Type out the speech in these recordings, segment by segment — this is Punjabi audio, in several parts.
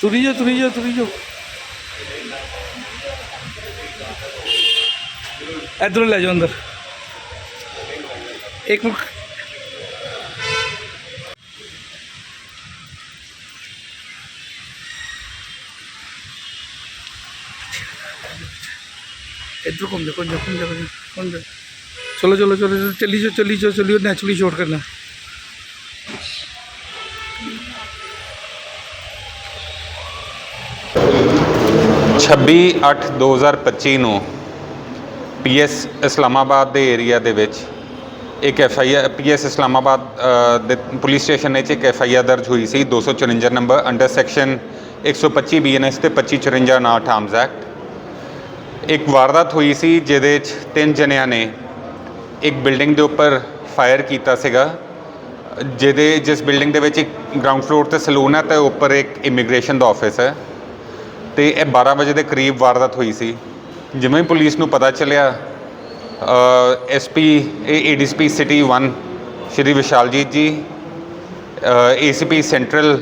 ਤੁਰੀ ਜਾ ਤੁਰੀ ਜਾ ਤੁਰੀ ਜਾ ਇਧਰੋਂ ਲੈ ਜਾਓ ਅੰਦਰ ਇੱਕ ਮਿੰਟ इधर घूम जा घूम जा घूम जा घूम जा, घूम जा चलो चलो चलो चलो, चली जाओ चली जाओ चलिए नेचुरली शॉट करना ਛੱਬੀ ਅੱਠ 2025 ਨੂੰ ਪੀਐਸ ਇਸਲਾਮਾਬਾਦ ਦੇ ਏਰੀਆ ਦੇ ਵਿੱਚ ਇੱਕ F I R, PS Islamabad ਦੇ ਪੁਲਿਸ ਸਟੇਸ਼ਨ ਵਿੱਚ ਇੱਕ ਐਫ ਆਈ ਆਰ ਦਰਜ ਹੋਈ ਸੀ 254 ਨੰਬਰ, ਅੰਡਰ ਸੈਕਸ਼ਨ 125 ਬੀਐਨਐਸ ਤੇ 2554 ਨਾਟ ਆਰਮਸ ਐਕਟ। ਇੱਕ ਵਾਰਦਾਤ ਹੋਈ ਸੀ, ਜਿਹਦੇ 'ਚ ਤਿੰਨ ਜਣਿਆਂ ਨੇ ਇੱਕ ਬਿਲਡਿੰਗ ਦੇ ਉੱਪਰ ਫਾਇਰ ਕੀਤਾ ਸੀਗਾ, ਜਿਹਦੇ, ਜਿਸ ਬਿਲਡਿੰਗ ਦੇ ਵਿੱਚ ਇੱਕ ਗਰਾਊਂਡ ਫਲੋਰ ਤੇ ਸਲੂਨ ਹੈ ਤੇ ਉੱਪਰ ਇੱਕ ਇਮੀਗ੍ਰੇਸ਼ਨ ਦਾ ਆਫਿਸ ਹੈ। ਤੇ ਇਹ 12 ਵਜੇ ਦੇ ਕਰੀਬ ਵਾਰਦਾਤ ਹੋਈ ਸੀ। ਜਿਵੇਂ ਹੀ ਪੁਲਿਸ ਨੂੰ ਪਤਾ ਚੱਲਿਆ SP ਏਡੀਸਪੀ city 1 Shri Vishaljit ji ACP central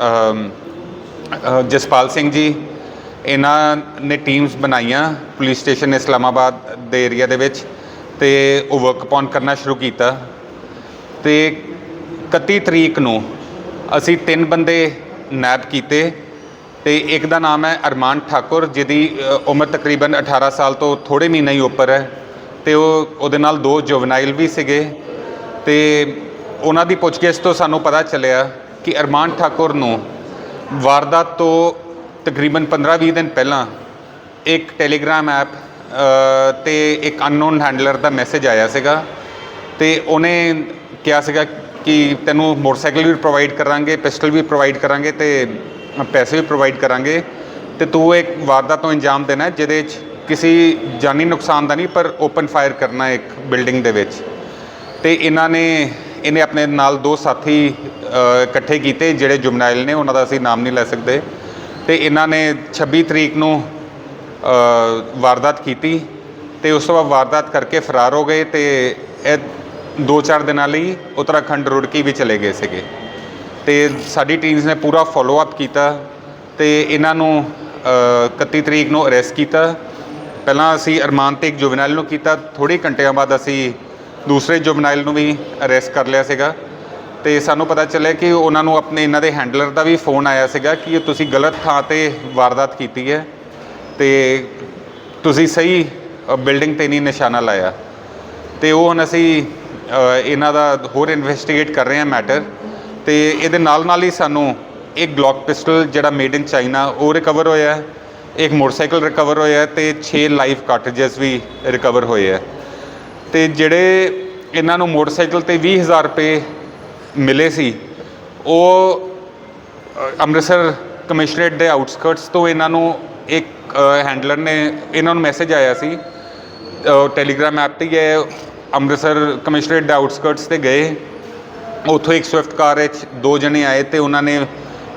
um, uh, Jaspal Singh ji ਇਹਨਾਂ ਨੇ ਟੀਮਸ ਬਣਾਈਆਂ ਪੁਲਿਸ ਸਟੇਸ਼ਨ ਇਸਲਾਮਾਬਾਦ ਦੇ ਏਰੀਆ ਦੇ ਵਿੱਚ ਤੇ ਉਹ ਵਰਕ ਅਪਨ ਕਰਨਾ ਸ਼ੁਰੂ ਕੀਤਾ। ਤੇ 31 ਤਰੀਕ ਨੂੰ ਅਸੀਂ ਤਿੰਨ ਬੰਦੇ ਨੈਪ ਕੀਤੇ। ਤੇ ਇੱਕ ਦਾ ਨਾਮ ਹੈ ਅਰਮਾਨ ਠਾਕੁਰ, ਜਿਹਦੀ ਉਮਰ ਤਕਰੀਬਨ 18 ਸਾਲ ਤੋਂ ਥੋੜੇ ਮਹੀਨੇ ਹੀ ਉੱਪਰ ਹੈ ਤੇ ਉਹ ਉਹਦੇ ਨਾਲ ਦੋ ਜੁਵਨਾਈਲ ਵੀ ਸੀਗੇ ਤੇ ਉਹਨਾਂ ਦੀ ਪੁੱਛਗਿੱਛ ਤੋਂ ਸਾਨੂੰ ਪਤਾ ਚੱਲਿਆ ਕਿ ਅਰਮਾਨ ਠਾਕੁਰ ਨੂੰ ਵਾਰਦਾਤ ਤੋਂ ਤਕਰੀਬਨ 15-20 ਦਿਨ ਪਹਿਲਾਂ ਇੱਕ ਟੈਲੀਗ੍ਰਾਮ ਐਪ ਤੇ ਇੱਕ ਅਨਨੋਨ ਹੈਂਡਲਰ ਦਾ ਮੈਸੇਜ ਆਇਆ ਸੀਗਾ ਤੇ ਉਹਨੇ ਕਿਹਾ ਸੀਗਾ ਕਿ ਤੈਨੂੰ ਮੋਟਰਸਾਈਕਲ ਵੀ ਪ੍ਰੋਵਾਈਡ ਕਰਾਂਗੇ, ਪਿਸਟਲ ਵੀ ਪ੍ਰੋਵਾਈਡ ਕਰਾਂਗੇ ਤੇ ਪੈਸੇ ਵੀ ਪ੍ਰੋਵਾਈਡ ਕਰਾਂਗੇ ਤੇ ਤੂੰ ਇੱਕ ਵਾਰਦਾਤ ਤੋਂ ਅੰਜਾਮ ਦੇਣਾ ਹੈ, ਜਿਹਦੇ ਵਿੱਚ ਕਿਸੇ ਜਾਨੀ ਨੁਕਸਾਨ ਦਾ ਨਹੀਂ, ਪਰ ਓਪਨ ਫਾਇਰ ਕਰਨਾ ਇੱਕ ਬਿਲਡਿੰਗ ਦੇ ਵਿੱਚ। ਤੇ ਇਹਨਾਂ ਨੇ, ਇਹਨੇ ਆਪਣੇ ਨਾਲ ਦੋ ਸਾਥੀ ਇਕੱਠੇ ਕੀਤੇ, ਜਿਹੜੇ ਜੁਮਨਾਇਲ ਨੇ, ਉਹਨਾਂ ਦਾ ਅਸੀਂ ਨਾਮ ਨਹੀਂ ਲੈ ਸਕਦੇ। ਤੇ ਇਹਨਾਂ ਨੇ 26 ਤਰੀਕ ਨੂੰ ਵਾਰਦਾਤ ਕੀਤੀ ਤੇ ਉਸ ਤੋਂ ਬਾਅਦ ਵਾਰਦਾਤ ਕਰਕੇ ਫਰਾਰ ਹੋ ਗਏ ਤੇ ਇਹ ਦੋ ਚਾਰ ਦਿਨਾਂ ਲਈ ਉੱਤਰਾਖੰਡ ਰੁੜਕੀ ਵੀ ਚਲੇ ਗਏ ਸੀਗੇ। ਤੇ ਸਾਡੀ ਟੀਮਸ ਨੇ ਪੂਰਾ ਫੋਲੋ ਅਪ ਕੀਤਾ ਤੇ ਇਹਨਾਂ ਨੂੰ ਅ, 31 ਤਰੀਕ ਨੂੰ ਅਰੈਸਟ ਕੀਤਾ। ਪਹਿਲਾਂ ਅਸੀਂ ਅਰਮਾਨ ਤੇ ਇੱਕ ਜੁਵਨਾਈਲ ਨੂੰ ਕੀਤਾ ਥੋੜ੍ਹੇ ਘੰਟਿਆਂ ਬਾਅਦ ਅਸੀਂ ਦੂਸਰੇ ਜੁਵਨਾਈਲ ਨੂੰ ਵੀ ਅਰੈਸਟ ਕਰ ਲਿਆ ਸੀਗਾ। ਤੇ ਸਾਨੂੰ ਪਤਾ ਚੱਲਿਆ ਕਿ ਉਹਨਾਂ ਨੂੰ ਆਪਣੇ ਇਹਨਾਂ ਦੇ ਹੈਂਡਲਰ ਦਾ ਵੀ ਫੋਨ ਆਇਆ ਸੀਗਾ ਕਿ ਤੁਸੀਂ ਗਲਤ ਥਾਂ ਤੇ ਵਾਰਦਾਤ ਕੀਤੀ ਹੈ ਤੇ ਤੁਸੀਂ ਸਹੀ ਬਿਲਡਿੰਗ ਤੇ ਨਹੀਂ ਨਿਸ਼ਾਨਾ ਲਾਇਆ। ਤੇ ਉਹ ਹੁਣ ਅਸੀਂ ਇਹਨਾਂ ਦਾ ਹੋਰ ਇਨਵੈਸਟੀਗੇਟ ਕਰ ਰਹੇ ਹਾਂ ਮੈਟਰ ਤੇ ਇਹਦੇ ਨਾਲ ਨਾਲ ਹੀ ਸਾਨੂੰ ਇੱਕ ਗਲੌਕ ਪਿਸਟਲ ਜਿਹੜਾ ਮੇਡ ਇਨ ਚਾਈਨਾ ਉਹ ਰਿਕਵਰ ਹੋਇਆ ਹੈ। ਇੱਕ ਮੋਟਰਸਾਈਕਲ ਰਿਕਵਰ ਹੋਇਆ ਹੈ ਤੇ 6 ਲਾਈਵ ਕਾਰਟ੍ਰਿਜਸ ਵੀ ਰਿਕਵਰ ਹੋਏ ਹੈ। ਤੇ ਜਿਹੜੇ ਇਹਨਾਂ ਨੂੰ ਮੋਟਰਸਾਈਕਲ ਤੇ 20000 ਰੁਪਏ ਮਿਲੇ ਸੀ, ਉਹ ਅੰਮ੍ਰਿਤਸਰ ਕਮਿਸ਼ਨਰੇਟ ਦੇ ਆਊਟਸਕਰਟਸ ਤੋਂ ਇਹਨਾਂ ਨੂੰ ਇੱਕ ਹੈਂਡਲਰ ਨੇ ਇਹਨਾਂ ਨੂੰ ਮੈਸੇਜ ਆਇਆ ਸੀ। ਟੈਲੀਗ੍ਰਾਮ ਐਪ ਤੇ ਗਏ ਅੰਮ੍ਰਿਤਸਰ ਕਮਿਸ਼ਨਰੇਟ ਦੇ ਆਊਟਸਕਰਟਸ ਤੇ ਗਏ। ਉੱਥੋਂ ਇੱਕ ਸਵਿਫਟ ਕਾਰ ਵਿੱਚ ਦੋ ਜਣੇ ਆਏ ਅਤੇ ਉਹਨਾਂ ਨੇ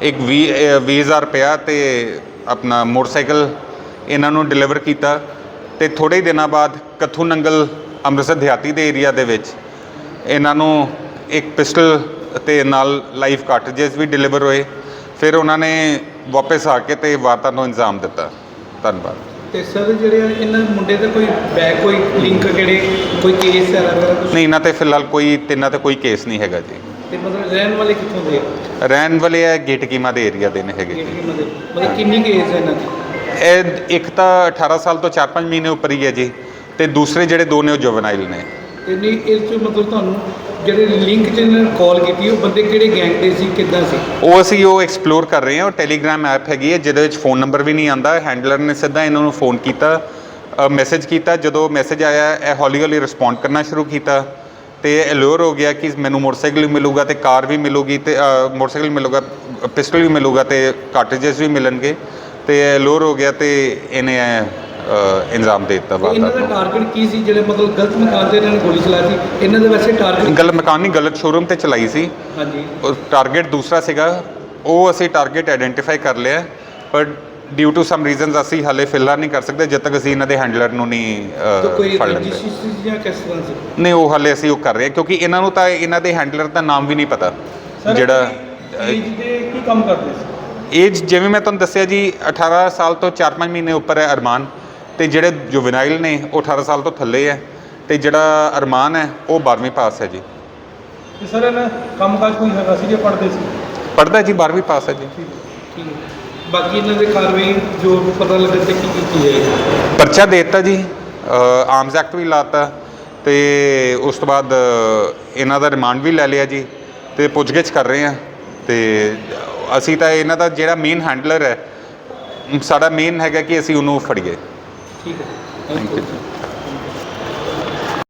ਇੱਕ ਵੀਹ ਵੀਹ ਹਜ਼ਾਰ ਰੁਪਇਆ ਅਤੇ ਆਪਣਾ ਮੋਟਰਸਾਈਕਲ ਇਹਨਾਂ ਨੂੰ ਡਿਲੀਵਰ ਕੀਤਾ ਅਤੇ ਥੋੜ੍ਹੇ ਹੀ ਦਿਨਾਂ ਬਾਅਦ ਕੱਥੂ ਨੰਗਲ ਅੰਮ੍ਰਿਤਸਰ ਦਿਹਾਤੀ ਦੇ ਏਰੀਆ ਦੇ ਵਿੱਚ ਇਹਨਾਂ ਨੂੰ ਇੱਕ ਪਿਸਟਲ ਅਤੇ ਨਾਲ ਲਾਈਫ ਕਾਰਟ੍ਰਿਜਸ ਵੀ ਡਿਲੀਵਰ ਹੋਏ। ਫਿਰ ਉਹਨਾਂ ਨੇ ਵਾਪਸ ਆ ਕੇ ਤੇ ਵਾਰਤਾ ਨੂੰ ਇੰਜ਼ਾਮ ਦਿੱਤਾ। ਧੰਨਵਾਦ। ਤੇ ਸਰ ਜਿਹੜੇ ਆ, ਇਹਨਾਂ ਮੁੰਡੇ ਦਾ ਕੋਈ ਬੈਕ ਕੋਈ ਲਿੰਕ ਕਿਹੜੇ ਕੋਈ ਕੇਸ ਹੈ ਵਗੈਰਾ ਕੁਝ ਨਹੀਂ ਇਹਨਾਂ ਤੇ ਫਿਲਹਾਲ ਕੋਈ ਤਿੰਨਾਂ ਤੇ ਕੋਈ ਕੇਸ ਨਹੀਂ ਹੈਗਾ ਜੀ। ਤੇ ਮਤਲਬ ਰਹਿਣ ਵਾਲੇ ਕਿੱਥੋਂ ਦੇ? ਆ? ਰਹਿਣ ਵਾਲੇ ਹੈ ਗੇਟ ਕੀਮਾ ਦੇ ਏਰੀਆ ਦੇ ਨੇ ਹੈਗੇ ਮਤਲਬ ਕਿੰਨੀ ਕੇਸ ਹੈ ਇਹਨਾਂ ਦੀ? ਇਹ ਇੱਕ ਤਾਂ 18 ਸਾਲ ਤੋਂ 4-5 ਮਹੀਨੇ ਉੱਪਰ ਹੀ ਹੈ ਜੀ। ਤੇ ਦੂਸਰੇ ਜਿਹੜੇ ਦੋ ਨੇ ਉਹ ਜੁਵਨਾਈਲ ਨੇ। ਤੇ ਨਹੀਂ, ਇਸ ਚ ਮਤਲਬ ਤੁਹਾਨੂੰ ਜਿਹੜੇ ਲਿੰਕ ਚ ਇਹਨਾਂ ਨੇ ਕਾਲ ਕੀਤੀ, ਉਹ ਬੰਦੇ ਕਿਹੜੇ ਗੈਂਗ ਦੇ ਸੀ, ਕਿੱਦਾਂ ਸੀ? ਉਹ ਅਸੀਂ ਉਹ ਐਕਸਪਲੋਰ ਕਰ ਰਹੇ ਹਾਂ, ਉਹ ਟੈਲੀਗ੍ਰਾਮ ਐਪ ਹੈਗੀ ਹੈ, ਜਿਹਦੇ ਵਿੱਚ ਫੋਨ ਨੰਬਰ ਵੀ ਨਹੀਂ ਆਂਦਾ ਹੈਂਡਲਰ ਨੇ ਸਿੱਧਾ ਇਹਨਾਂ ਨੂੰ ਫੋਨ ਕੀਤਾ ਮੈਸੇਜ ਕੀਤਾ, ਜਦੋਂ ਮੈਸੇਜ ਆਇਆ, ਇਹ ਹੌਲੀ ਹੌਲੀ ਰਿਸਪੌਂਡ ਕਰਨਾ ਸ਼ੁਰੂ ਕੀਤਾ, ਤੇ ਅਲੋਰ ਹੋ ਗਿਆ ਕਿ ਮੈਨੂੰ ਮੋਟਰਸਾਈਕਲ ਵੀ ਮਿਲੂਗਾ ਤੇ ਕਾਰ ਵੀ ਮਿਲੂਗੀ ਤੇ ਮੋਟਰਸਾਈਕਲ ਮਿਲੂਗਾ ਪਿਸਟਲ ਵੀ ਮਿਲੂਗਾ ਤੇ ਕਾਰਟ੍ਰਿਜਸ ਵੀ ਮਿਲਣਗੇ, ਤੇ ਅਲੋਰ ਹੋ ਗਿਆ ਤੇ ਇਹਨੇ ਅ, ਇੰਜ਼ਾਮ ਦੇ ਦਿੱਤਾ ਇਹਨਾਂ ਵਾਰਦਾਤ ਦਾ ਨੂੰ। ਟਾਰਗੇਟ ਕੀ ਸੀ? ਜਿਹੜੇ ਮਤਲਬ ਗਲਤ ਮਕਾਨ ਤੇ ਇਹਨਾਂ ਨੇ ਗੋਲੀ ਚਲਾਈ ਸੀ ਇਹਨਾਂ ਦੇ ਵੈਸੇ ਟਾਰਗੇਟ ਗਲਤ ਮਕਾਨ ਨਹੀਂ ਗਲਤ ਸ਼ੋਰੂਮ ਤੇ ਚਲਾਈ ਸੀ। ਹਾਂਜੀ। ਉਹ ਟਾਰਗੇਟ ਦੂਸਰਾ ਸੀਗਾ ਉਹ ਅਸੀਂ ਟਾਰਗੇਟ ਆਇਡੈਂਟੀਫਾਈ ਕਰ ਲਿਆ ਪਰ ਡਿਊ ਟੂ ਸਮ ਰੀਜ਼ਨਸ ਅਸੀਂ ਹਾਲੇ ਫਿਲਹਾਲ ਨਹੀਂ ਕਰ ਸਕਦੇ ਜਦ ਤੱਕ ਅਸੀਂ ਇਹਨਾਂ ਦੇ ਹੈਂਡਲਰ ਨੂੰ ਨਹੀਂ ਅ, ਤਾਂ ਕੋਈ ਫੜ ਲੈਂਦੇ। ਰਜਿਸਟਰੀ ਸੀ ਜਾਂ ਕਿਸ ਤਰ੍ਹਾਂ ਸੀ? ਨਹੀਂ ਉਹ ਹਾਲੇ ਅਸੀਂ ਉਹ ਕਰ ਰਹੇ ਹਾਂ ਕਿਉਂਕਿ ਇਹਨਾਂ ਨੂੰ ਤਾਂ ਇਹਨਾਂ ਦੇ ਹੈਂਡਲਰ ਦਾ ਨਾਮ ਵੀ ਨਹੀਂ ਪਤਾ ਜਿਹੜਾ ਏਜ ਦੇ ਕੀ ਕੰਮ ਕਰਦੇ ਸੀ? ਏਜ ਜਿਵੇਂ ਮੈਂ ਤੁਹਾਨੂੰ ਦੱਸਿਆ ਜੀ 18 ਸਾਲ ਤੋਂ 4-5 ਮਹੀਨੇ ਉੱਪਰ ਹੈ ਅਰਮਾਨ। ਤੇ ਜਿਹੜੇ ਜੁਵਨਾਈਲ ਨੇ ਉਹ 18 ਸਾਲ ਤੋਂ ਥੱਲੇ ਹੈ ਤੇ ਜਿਹੜਾ ਅਰਮਾਨ ਹੈ ਉਹ 12ਵੀਂ ਪਾਸ ਹੈ ਜੀ। ਤੇ ਸਰ ਇਹਨਾਂ ਕੰਮਕਾਜ ਕੋਈ ਹੈਗਾ ਸੀ ਜੇ ਪੜ੍ਹਦੇ ਸੀ? ਪੜ੍ਹਦਾ ਜੀ 12ਵੀਂ ਪਾਸ ਹੈ ਜੀ। ਠੀਕ ਹੈ ਬਾਕੀ ਇਹਨਾਂ ਦੇ ਕਾਰਵਾਈ ਜੋ ਪਤਾ ਲੱਗਣ ਤੇ ਕੀ ਕੀਤੀ ਹੈ ਪਰਚਾ ਦੇ ਦਿੱਤਾ ਜੀ ਆਰਮਸ ਐਕਟ ਵੀ ਲਾਤਾ ਤੇ ਉਸ ਤੋਂ ਬਾਅਦ ਇਹਨਾਂ ਦਾ ਰਿਮਾਂਡ ਵੀ ਲੈ ਲਿਆ ਜੀ ਤੇ ਪੁੱਛਗਿੱਛ ਕਰ ਰਹੇ ਆ ਤੇ ਅਸੀਂ ਤਾਂ ਇਹਨਾਂ ਦਾ ਜਿਹੜਾ ਮੇਨ ਹੈਂਡਲਰ ਹੈ ਸਾਡਾ ਮੇਨ ਹੈਗਾ ਕਿ ਅਸੀਂ ਉਹਨੂੰ ਫੜੀਏ। ਠੀਕ ਹੈ ਥੈਂਕ ਯੂ